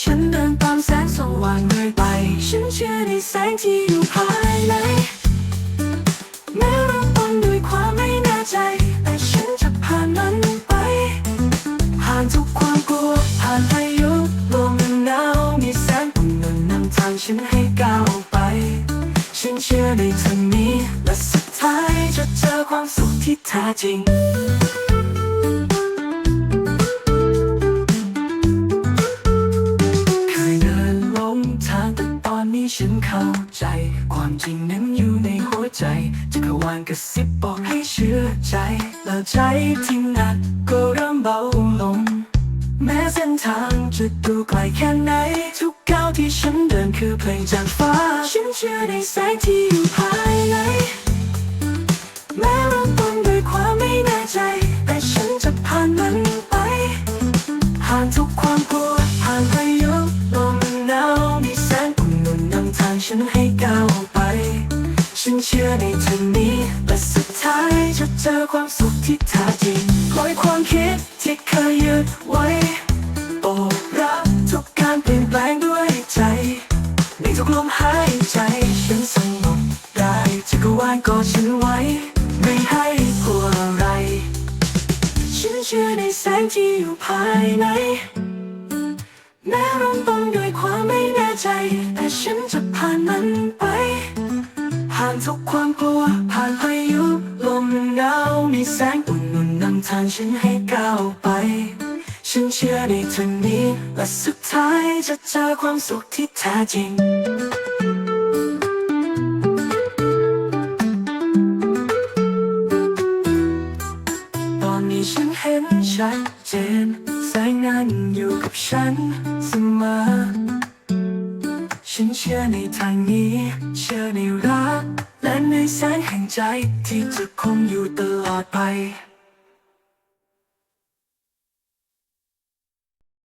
ฉันเดินเดียวดายเสียงจากจักรวาลคอยเรียกฉันอยู่ภายให้ฉันเดินตามแสงสว่างเรื่อยไป ฉันเชื่อในแสงที่อยู่ภายใน แม้เริ่มต้นด้วยความไม่แน่ใจ แต่ฉันจะผ่านมันไป ผ่านทุกความกลัว ผ่านพายุลมหนาวมีแสงอุ่นนนนำทางฉันให้ก้าวไป ฉันเชื่อในทางนี้ และสุดท้ายจะเจอความสุขที่แท้จริง ฉันเข้าใจ ความจริงนั้นอยู่ในหัวใจจักรวาลกระซิบบอกให้เชื่อใจ แล้วใจที่หนักก็เริ่มเบาลง แม้เส้นทางจะดูไกลแค่ไหน ทุกก้าวที่ฉันเดินคือเพลงจากฟ้า ฉันเชื่อในแสงที่อยู่ภายใน แม้เริ่มต้นด้วยความไม่แน่ใจ แต่ฉันจะผ่านมันไปผ่านทุกความกลัวผ่านพา ฉันให้ก้าวไป ฉันเชื่อในทางนี้และสุดท้ายจะเจอความสุขที่แท้จริงปล่อยความคิดที่เคยยึดไว้โอ้รับทุกการเปลี่ยนแปลงด้วยใจ ในทุกลมหายใจ ฉันสงบได้จักรวาลกอดฉันไว้ ไม่ให้กลัวอะไร ฉันเชื่อในแสงที่อยู่ภายในแม้ร่มต้นด้วยความไม่แน่ใจ ผ่านพายุลมหนาวมีแสงอุ่นนุ่นนำทางฉันให้ก้าวไป ฉันเชื่อในทางนี้และสุดท้ายจะเจอความสุขที่แท้จริงตอนนี้ฉันเห็นชัดเจนแสงนั้นอยู่กับฉันเสมอ ฉันเชื่อในทางนี้ เชื่อในรัก และในแสงแห่งใจที่จะคงอยู่ตลอดไป